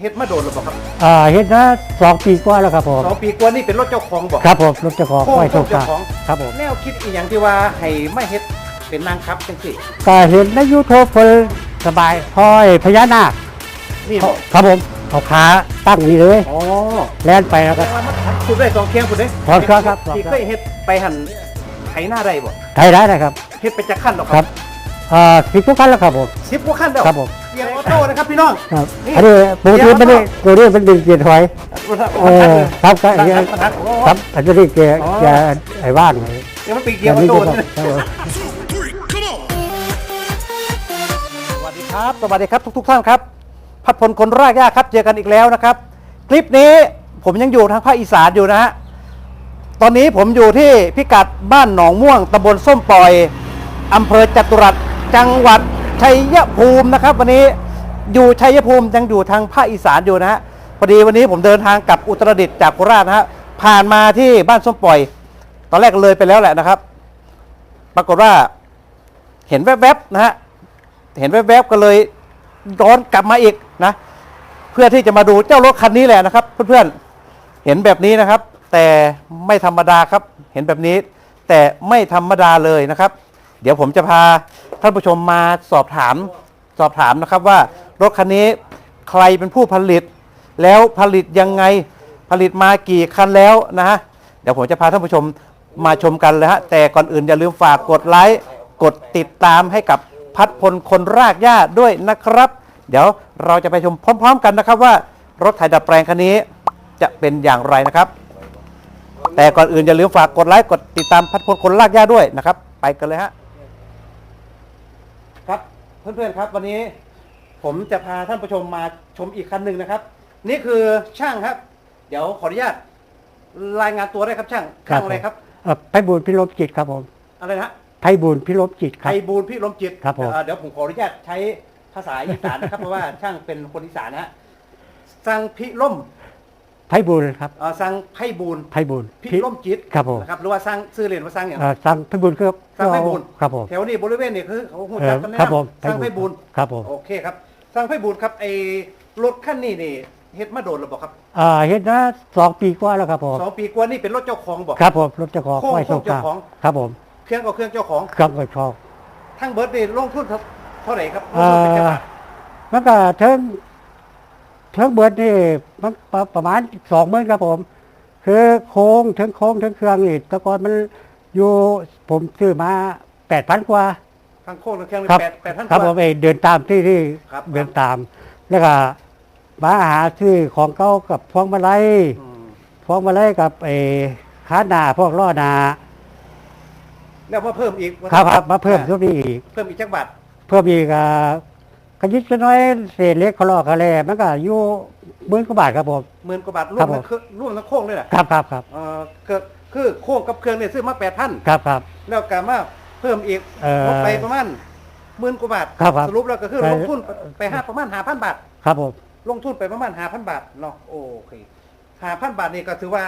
เฮ็ดมาโดนหรือเปล่าครับอ่าเฮ็ดนะสองปีกว่าแล้วครับผมสองปีกว่านี่เป็นรถเจ้าของบอกครับผมรถเจ้าของโค้งไว้โชคเจ้ากาของครับผมแนวคิดอีกอย่างที่ว่าให้ไม่เฮ็ดเป็นนางครับจังสิก็เห็นในยูทูบเพิ่นสบายพอยพญานาคนี่บอกครับผมเอาขาตั้งนี่เลยอ๋อแล่นไปแล้วก็แต่ว่ามันสุดได้สองเคียงคุณเด้สองเคียงครับที่เคยเฮ็ดไปหันไถหน้าได้บ่ไทยได้นะครับเฮ็ดไปจักขั้นหรอกครับอ่าสิบทุกขั้นแล้วครับผมสิบกว่าขั้นแล้วครับผม เกียร์ออโต้นะครับพี่น้องครับนี่อันนี้ปกติไม่ได้ตัวนี้มันดึงเกียร์ถอยเออครับก็คครัรับบคครัรับบอันนี้เกียร์เกียร์ไอ้ว่างเลยเดี๋ยวมันเป็นเกียร์ออโต้ครับผมสวัสดีครับสวัสดีครับทุก ๆ ท่านครับ พัดพลคนรากหญ้าครับเจอกันอีกแล้วนะครับ คลิปนี้ผมยังอยู่ทางภาคอีสานอยู่นะฮะตอนนี้ผมอยู่ที่พิกัดบ้านหนองม่วงตำบลส้มปล่อยอำเภอจตุรัสจังหวัด ชัยภูมินะครับ วันนี้อยู่ชัยภูมิยังอยู่ทางภาคอีสานอยู่นะฮะพอดีวันนี้ผมเดินทางกลับอุตรดิตถ์จากโคราชนะฮะผ่านมาที่บ้านส้มปล่อย ตอนแรกเลยไปแล้วแหละนะครับ ปรากฏว่า เห็นแวบๆนะฮะเห็นแวบๆก็เลยย้อนกลับมาอีกนะ เพื่อที่จะมาดูเจ้ารถคันนี้แหละนะครับ เพื่อนๆเห็นแบบนี้นะครับ แต่ไม่ธรรมดาครับ เห็นแบบนี้ แต่ไม่ธรรมดาเลยนะครับ เดี๋ยวผมจะพาท่านผู้ชมมาสอบถามสอบถามนะครับว่ารถคันนี้ใครเป็นผู้ผลิต แล้วผลิตยังไงผลิตมากี่คันแล้วนะฮะเดี๋ยวผมจะพาท่านผู้ชมมาชมกันเลยฮะแต่ก่อนอื่นอย่าลืมฝากกดไลค์กดติดตามให้กับพัดพลคนรากหญ้าด้วยนะครับ เดี๋ยวเราจะไปชมพร้อม ๆ กันนะครับว่ารถไถดัดแปลงคันนี้จะเป็นอย่างไรนะครับ แต่ก่อนอื่นอย่าลืมฝากกดไลค์กดติดตามพัดพลคนลากหญ้าด้วยนะครับ ไปกันเลยฮะ เพื่อนๆครับ วันนี้ผมจะพาท่านผู้ชมมาชมอีกคันหนึ่งนะครับ นี่คือช่างครับ เดี๋ยวขออนุญาตรายงานตัวได้ครับช่างช่างอะไรครับเอ่อไพบูลย์พิรมจิตครับผมอะไรนะไพบูลย์พิรมจิตคไทรับยบูลพี่ลมจิตครับผม เอ่อเดี๋ยวผมขออนุญาตใช้ภาษาอีสานนะครับ เพราะว่าช่างเป็นคนอีสานนะฮะสังพิล่ม ไพบูลย์ครับเอ่อสังไพบูลไพบูลย์พี่ล่มจิตครับผมนะครับหรือว่าสร้างชื่อเรียนว่าสร้างอย่างเอ่อสร้างไพบูลย์คือสร้างไพบูลย์ ครับผม แถวนี้บริเวณนี้คือเขาหูเอจัอกกันแน่ครับผมสร้างไพบูลย์ครับผม โอเคครับสร้างไพบูลย์ครับไอ้รถคันนี้นี่เฮ็ดมาโดนหรือเปล่าครับอ่าเฮ็ดนะสองปีกว่าแล้วครับผมสองปีกว่านี่เป็นรถเจ้าของบอก ครับผมรถเจ้าของโค้งไว้โชคโค้งเจ้าของ ครับผมเครื่องก็เครื่องเจ้าของเครื่องไว้โชคทั้งเบิร์ดนี่ลงทุนเท่าไหร่ครับลงอ่าทุนเป็นจังหวัดมันก็เทิงเทิงเบิดนี่มันประประมาณสองหมื่นครับผม คือโค้งเทิงโค้งเทิงเครื่องนี่แต่ก่อนมันอยู่ผมซื้อมาแปดพันกว่าทั้งโค้งทั้งเครื่องนี่ครับแปดแปดพันครับกผว่า มเองเดินตามที่ที่ครับ เดินตาม แล้วก็มาหาซื้อของเก่ากับพวงมาลัย อืมพวงมาลัยกับไอ้ขาหน้าพวกล้อหน้าแล้วมาเพิ่มอีกครับครับมาเพิ่มทุกนี้อีกเพิ่มอีกจักบาทเพิ่มอีกอะ กระยิบกระน้อยเศษเล็กเขาลอกเขาแลมันก็อยู่หมื่นกว่าบาทครับผม หมื่นกว่าบาทรวครัมบผมทั้งเครื่องรวมทั้งโค้งเลยแหละครับครับครับเอ่อคือคือโค้งกับเครื่องเนี่ยซื้อมาแปดพันครับครับ แล้วก็มาเพิ่มอีกเอ่อลดไปประมาณหมื่นกว่าบาทครับครับสรุปแล้วก็คือไป ลงทุนไปห้าประมาณห้าพันบาท ครับผมลงทุนไปประมาณห้าพันบาทเนาะโอเคห้าพันบาทนี่ก็ถือว่า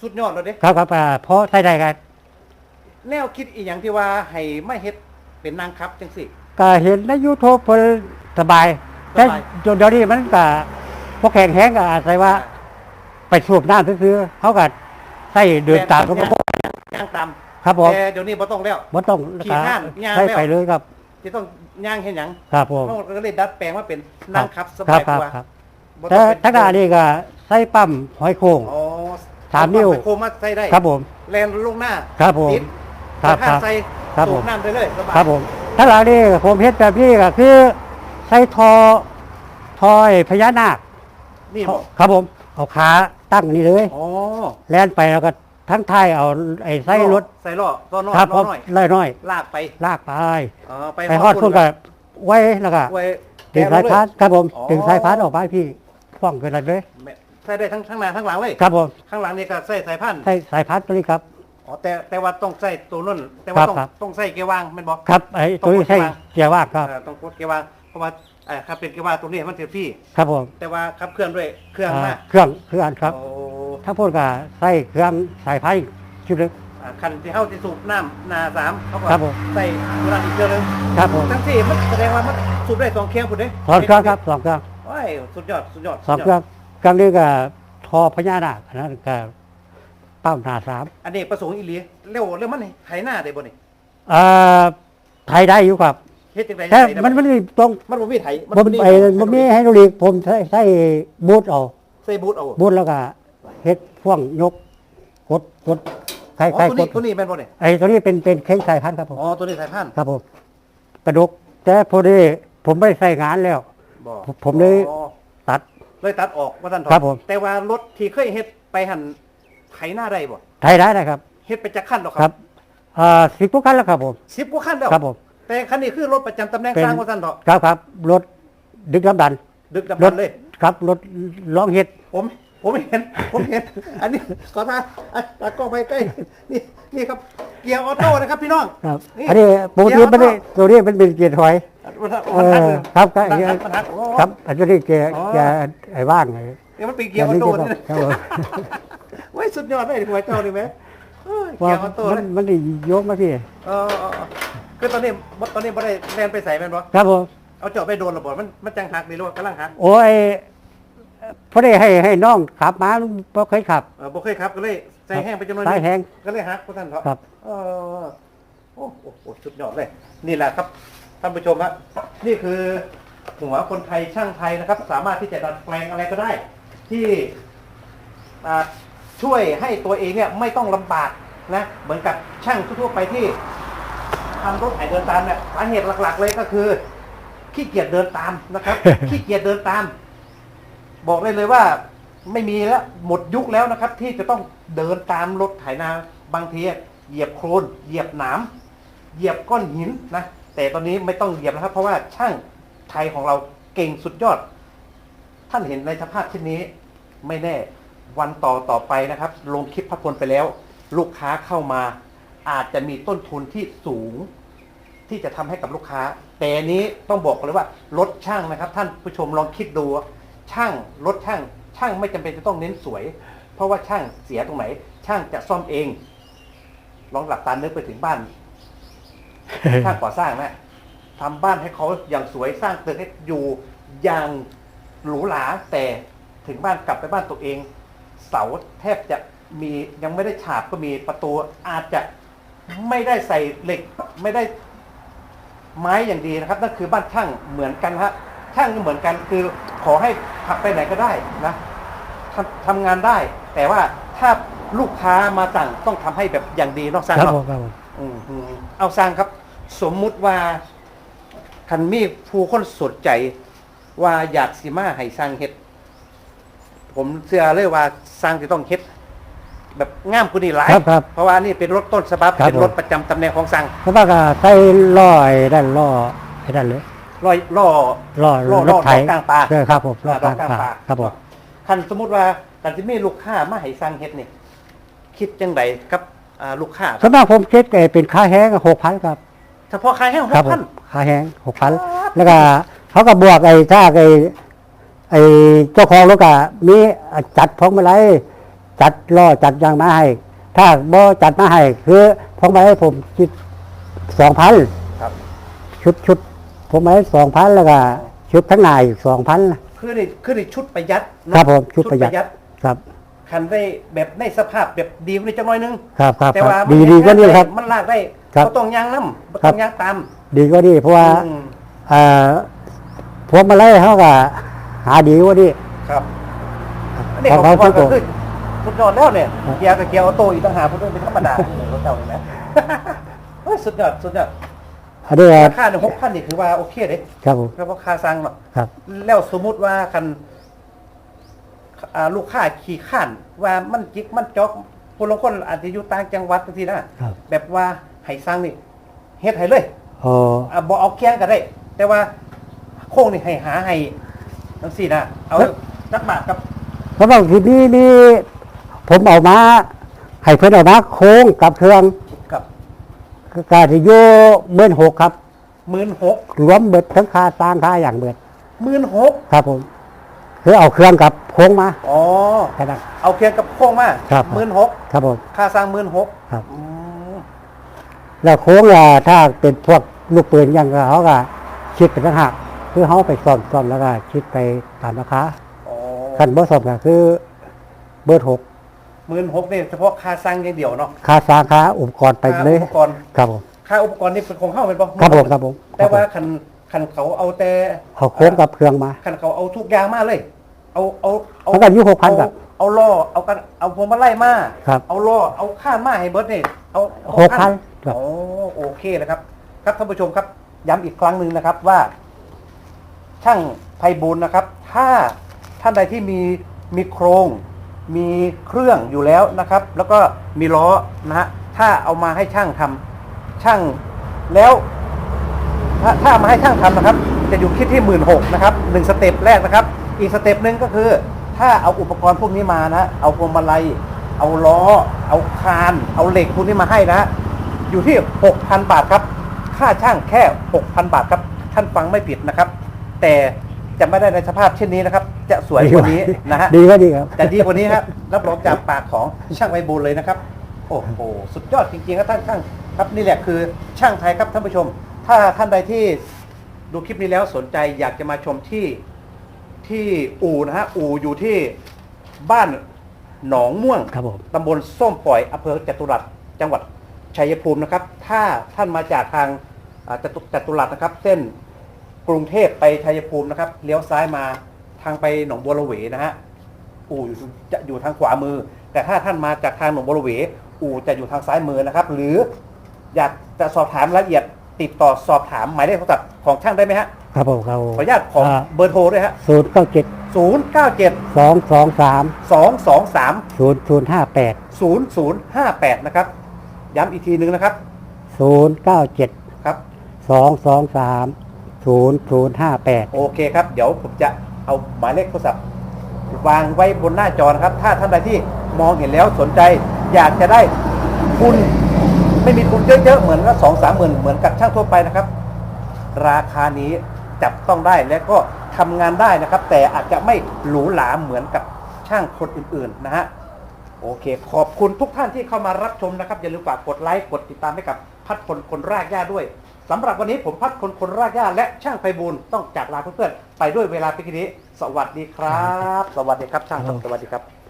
สุดยอดแล้วเด้ ครับครับอ่าเพราะใช้ได้กันแนวคิดอีกอย่างที่ว่าให้ไม่เฮ็ดเป็นนางครับจังสิ ก็เห็นในยูทูบเพิ่นสบาย แต่สบาย เดี๋ยวนี้มันก็พวกแข็งแห้งก็อาศัยว่า ไปสูบน้ำซื้อๆเขาก็ใส่เดินตามเขาก็ ย่างตามครับผม แต่เดี๋ยวนี้บ่ต้องแล้ว บ่ต้องขี่ข้านย่างใช้แล้ว ไปเลยครับ จะต้องย่างเห็นหยังครับผมเขาก็เลยดัดแปลงว่าเป็นนางครับสครับายบครับกว่าครับบ่แต่องเป็นทักดานี่ก็ใส่ปั๊มหอยโข่ง อ๋อสามนิ้วเอไปโคมาใส่ได้ครับผม แลนลงหน้าครับผมติดครับข้างใส่ครับสูผบมน้ำได้เลยสบาย ครับผม ถ้าหลังนี่ผมเฮ็ดแบบนี้ก็คือใส่ทอทอยพญานาคนี่บอกครับผม เอาขาตั้งนี่เลยอ๋อแล่นไปแล้วก็ทั้งท้ายเอาไอ้ไส้รถใส่ล้อล้อน้อยครับล้ผอมน้อยไล่น้อย ลากไปลากไปอ๋อไปไปฮอดพุ่นก็ไว้แล้วก็ไว้ดึงสายพานครับผมอ๋อดึงสายพานออกไปพี่ฟ้องเกินอะไรเลย ใส่ได้ทั้งทั้งหน้าทั้งหลังเลย ครับผม ข้างหลังนี่ก็ใส่สายพันธุ์ใส่สายพานตัวนี้ครับ อ๋อแต่แต่ว่าต้องใส่ตัวนั่น แต่ว่าครับต้องครับ ต้องใส่เกียร์วางแมันบอกครับไอ้ตัวนี้ใช่เกียร์ว่างครับ เออต้องกดเกียร์วางเพราะว่าเอ่อครับเป็นเกียร์วางตัวนี้มันเสียพี่ ครับผมแต่ว่าขับเคลื่อนด้วยเครื่องอ่ามาเครื่องเครื่องครับ โอ้ถ้าพูดก็ใส่เครื่องสายพานชุดนึง อ่าคันที่เข้าที่สูบน้ำนาสามเขาก็ครับผม ใส่เวลาอีกเครื่องหนึงครับผมทั้งสี่มันแสดงว่ามันสูบได้สองเครื่องคุณเด้สองเครื่องครับสองเครื่องโโอ้ยสุดยอดสุดยอดสองสุดเคยรื่ออดงเครื่องนี้ก็ทอพญานาคอันนั้นก็ เป้าหนาสามอันนี้ประสงค์อีหลีเร็วเร็วมันนี่ไถหน้าได้บ่นี่เอ่อไทยได้อยู่ครับเฮ็ดจังได๋แต่มันมันตรงมันบ่มีไถผมไอ้ผมมีให้ดูดีผมใช้ใช้บูทเอาใส่บูทเอาบูทแล้วก็เฮ็ดพ่วงยกกดกดใครอ๋อใครตัวกนี้ดตัวนี้แม่นบ่นี่ไอ้ตัวนี้เป็นเป็นเค้กสายพันธุ์ครับผมอ๋อตัวนี้สายพันธุ์ครับผมกระดกแต่พอดีผมไม่ได้ใส่งานแล้วบ่ผมผมเลยอ๋อตัดเลยตัดออกว่าซั่นเถอะครับผมแต่ว่ารถที่เคยเฮ็ดไปหั่น ไถหน้าได้บ่ไทยได้นะครับ เฮ็ดไปจักคันดอกคครัรับบอ่าสิบทุกคันแล้วครับผม10กว่าคันแล้วครับผม แต่คันนี้คือรถประจำตำแหน่งเป็นสร้างว่าซั่นเถอะครับครับรถดึกลำดันดึกดำรบัถนเลย ครับรถร้องเฮ็ด ผมผมเห็นผมเห็น อันนี้ขอมาอะตากล้องไปใกล้นี่นี่ครับเกียร์ออโต้นะครับพี่น้องครับนี่อันนี้ปกติไม่ได้ตัวนี้เป็นเป็นเกียร์ถอย มันหักเอมันหักอเลยครับครับมันหักมันหักโอ้ ครับอันนี้เกียร์อ๋อ เกียร์ไอ้ว่างไงเดี๋ยวมันเป็นเกียร์ออโต้นี่นะ ครับผมเว้ยสุดยอดเลยหัวเจ้านี่ไหมเอ้ยว่าเกียร์ออโต้มัเลนยมันได้ยกมาพี่ เออเออเออคือตอนนี้ตอนนี้บ่ได้แลนไปใส่แม่นบ่ครับผมเอาเจาะไปโดนระเบิดมันมันจังหักนี่รู้ว่ากำลังหักโอ้ยพอได้ให้ให้น้องขับมาเพราะเคยขับ เออบ่เคยครับก็เลยใส่แห้งไปจำนวนใส่แห้งก็เลยหักพวกท่านเถอะครับ เออโอ้โหโอ้โหสุดยอดเลย นี่แหละครับท่านผู้ชมฮะนี่คือหัวคนไทยช่างไทยนะครับ สามารถที่จะดัดแปลงอะไรก็ได้ ที่อ่า ช่วยให้ตัวเองเนี่ยไม่ต้องลำบากนะเหมือนกับช่างทั่วๆไปที่ทำรถไถเดินตามเนี่ยสาเหตุหลัก ๆ เลยก็คือขี้เกียจเดินตามนะครับขี้เกียจเดินตาม บอกได้เลยว่าไม่มีแล้วหมดยุคแล้วนะครับ ที่จะต้องเดินตามรถไถนาบางทีเหยียบโคลนเหยียบหนามเหยียบก้อนหินนะแต่ตอนนี้ไม่ต้องเหยียบแล้วครับเพราะว่าช่างไทยของเราเก่งสุดยอด ท่านเห็นในสภาพเช่นนี้ไม่แน่ วันต่อต่อไปนะครับ ลงคลิปพักพลไปแล้ว ลูกค้าเข้ามาอาจจะมีต้นทุนที่สูง ที่จะทำให้กับลูกค้า แต่อันนี้ต้องบอกเลยว่ารถช่างนะครับ ท่านผู้ชมลองคิดดูช่างรถช่าง ช่างไม่จำเป็นจะต้องเน้นสวย เพราะว่าช่างเสียตรงไหน ช่างจะซ่อมเอง ลองหลับตานึกไปถึงบ้านช่างก่อสร้างนะทำบ้านให้เขาอย่างสวยสร้างตึกให้อยู่อย่างหรูหราแต่ถึงบ้านกลับไปบ้านตัวเอง เสาแทบจะมียังไม่ได้ฉาบก็มีประตูอาจจะไม่ได้ใส่เหล็กไม่ได้ไม้อย่างดีนะครับนั่นคือบ้านช่างเหมือนกันฮะช่างก็เหมือนกันคือขอให้ขับไปไหนก็ได้นะทำทำงานได้ แต่ว่าถ้าลูกค้ามาสั่งต้องทำให้แบบอย่างดีเนอกสั่งครับเนาะผมครับผมอืมอืมเอาสร้างครับ สมมุติว่าคันมีผู้คนสนใจ ว่าอยากสิมาให้สร้างเฮ็ด ผมเชื่อเลยว่าสร้างจะต้องเฮ็ดแบบงามกว่านี้หลายครับครับเพราะว่านี่เป็นรถต้นฉบับครับเป็นรถผม ประจำตำแหน่งของสร้างเพราะว่าก็ใส่ล้อไอ้ด้านล้อไอ้ด้านเลยล้อล้อล้อล้อรล้อถไถล้อกลางปลาใช่ครับผมล้อล้กอลางกลางปปลาลาครับผมคันสมมุติว่าการที่มีลูกค้ามาให้สร้างเฮ็ดนี่คิดจังไดกับอ่าลูกค้าส่วนมากผมคิดไอ้เป็นค่าแห้งหกพันครับ เฉพาะขายให้หครักผพัมนค่าแห้งหกพันครับ แล้วก็เขาก็บวกไอ้ถ้าไอ้ ไอ้เจ้าของรถก็มีจัดพวงมาลัยจัดล้อจัดยางมาให้ ถ้าบ่จัดมาให้คือพวงมาลัยผมคิดสองพันครับชุดชุดพวงมาลัยสองพันแล้วก็ชุดทั้งหน้าอีกสองพันคือนี่คือนี่ชุดประหยัดเนอะครับผมชุดประหยัดครับคันได้แบบในสภาพแบบดีกว่านี้จังน้อยนึงครับครับแต่ครับว่าดีดีก็นี่ครับ มันลากได้ครับก็ต้องยางน้ำบ่ครัต้บองยางตาม ดีก็ดีเพราะว่าอืมเอ่อพวงมาลัยเขาก็ หาดีกว่านี้ครับอันนี้ขขอองงเขาพ่อทุก็กตัวคือสุดยอดแล้วเนี่ยครับเกียร์กับเกียร์ออโต้อีกต่างหากพวกนี้เป็นธรรมดาเนี่ยรถเจ้าเห็นไหมเฮ้ยสุดยอดสุดยอดอันนี้ราคาเนี่ยหกพันนี่คือว่าโอเคเด้ครับผมเพราะว่าค่าสร้างเนาะครับ แล้วสมมุติว่าคันอ่าลูกค้าขี่ข้านว่ามันจิกมันจอกคนลางคนอาจจะอยู่ต่างจังหวัดทีนะครับแบบว่าให้สร้างนี่เฮ็ดให้เลยอ๋ออะบ่เอาแข้งก็ได้ แต่ว่าโค้งนี่ให้หาให้ จังซี่นะเอาจักบาทกับเพราะบางทีนี่นี่ผมเอามาให้เพื่อนเอามาโค้งกับเครื่องกับก็จะอยู่เมื่นหกครับ16,000รวมเบิดทั้งค่าสร้างค่าอย่างเบิด16,000ครับผมคือเอาเครื่องกับโค้งมาอ๋อแค่นั้นเอาเคียงกับโค้งมาครับ16,000ครับผมค่าสร้าง16,000ครับอืมแล้วโค้งอะถ้าเป็นพวกลูกปืนอย่างเขาก็คิดเป็นต่างหาก คือเขาไปซ่อมซ่อมแล้วก็คิดไปตามราคาอ๋อคันบ่ซ่อมก็คือ เบอร์หกหมื่นหกเนี่ยเฉพาะค่าสร้างอย่างเดียวเนาะค่าสร้างค่าอุปกรณ์ไปค่าเลยอุปกรณ์ครับผม ค่าอุปกรณ์นี่เป็นของเข้าเป็นปะครับผมครับผมแต่ว่าคันคันเขาเอาแต่เขาโค้งกับเครื่องมา คันเขาเอาทุกอย่างมาเลย เอาเอาเอามันก็อยู่6,000ครับเอาเอาล่อเอากันเอาพวงมาไล่มาครับเอาล่อเอาข้ามมาให้เบิร์ดนี่เอาหกพันครับ โอ้โอเคเลยครับ ครับท่านผู้ชมครับ ย้ำอีกครั้งหนึ่งนะครับว่า ช่างไพบูลนะครับ ถ้าท่านใดที่มีมีโครง มีเครื่องอยู่แล้วนะครับ แล้วก็มีล้อนะฮะถ้าเอามาให้ช่างทำช่างแล้วถ้าถ้ามาให้ช่างทำนะครับ จะอยู่คิดที่หมื่นหกนะครับหนึ่งสเต็ปแรกนะครับ อีกสเต็ปหนึ่งก็คือ ถ้าเอาอุปกรณ์พวกนี้มานะ เอาพวงมาลัย เอาล้อ เอาคาน เอาเหล็กพวกนี้มาให้นะ อยู่ที่6,000บาทครับ ค่าช่างแค่6,000บาทครับ ท่านฟังไม่ผิดนะครับ แต่จะไม่ได้ในสภาพเช่นนี้นะครับ จะสวยกว่านี้นะฮะดีก็ดีครับแต่ดีกว่านี้ครับรับรองจากปากของช่างไวบูลย์เลยนะครับ โอ้โหสุดยอดจริงๆครับท่านช่างครับนี่แหละคือช่างไทยครับท่านผู้ชม ถ้าท่านใดที่ดูคลิปนี้แล้วสนใจอยากจะมาชมที่ที่อู่นะฮะอู่อยู่ที่บ้านหนองม่วงครับผมตำบลส้มปล่อยอำเภอจตุรัสจังหวัดชัยภูมินะครับ ถ้าท่านมาจากทางอ่าจตุจตุรัสนะครับ เส้น กรุงเทพไปชัยภูมินะครับเลี้ยวซ้ายมาทางไปหนองบัวระเวนะฮะอู่อยู่จะอยู่ทางขวามือ แต่ถ้าท่านมาจากทางหนองบัวระเว อู่จะอยู่ทางซ้ายมือนะครับ หรืออยากจะสอบถามรายละเอียดติดต่อสอบถามหมายเลขโทรศัพท์ของช่างได้ไหมฮะครับผมครับขออนุญาตของเบอร์โทรด้วยฮะศูนย์เก้าเจ็ดศูนย์เก้าเจ็ดสองสองสามสองสองสามศูนย์ศูนย์ห้าแปดศูนย์ศูนย์ห้าแปดนะครับ ย้ำอีกทีหนึ่งนะครับศูนย์เก้าเจ็ดครับสองสองสาม ศูนย์ศูนย์ห้าแปด โอเคครับ เดี๋ยวผมจะเอาหมายเลขโทรศัพท์ วางไว้บนหน้าจอนะครับ ถ้าท่านใดที่มองเห็นแล้วสนใจ อยากจะได้ทุนไม่มีทุนเยอะๆเหมือนกับสองสามหมื่นเหมือนกับช่างทั่วไปนะครับ ราคานี้จับต้องได้และก็ทำงานได้นะครับ แต่อาจจะไม่หรูหราเหมือนกับช่างคนอื่นๆนะฮะโอเค ขอบคุณทุกท่านที่เข้ามารับชมนะครับ อย่าลืมฝากกดไลค์กดติดตามให้กับพัดคนคนรากหญ้าด้วย สำหรับวันนี้ผมพัดคนคนรากหญ้าและช่างไพบูลย์ต้องจากลาเพื่อนๆไปด้วยเวลาเพียงแค่นี้ สวัสดีครับ สวัสดีครับช่างครับสวัสดีครับ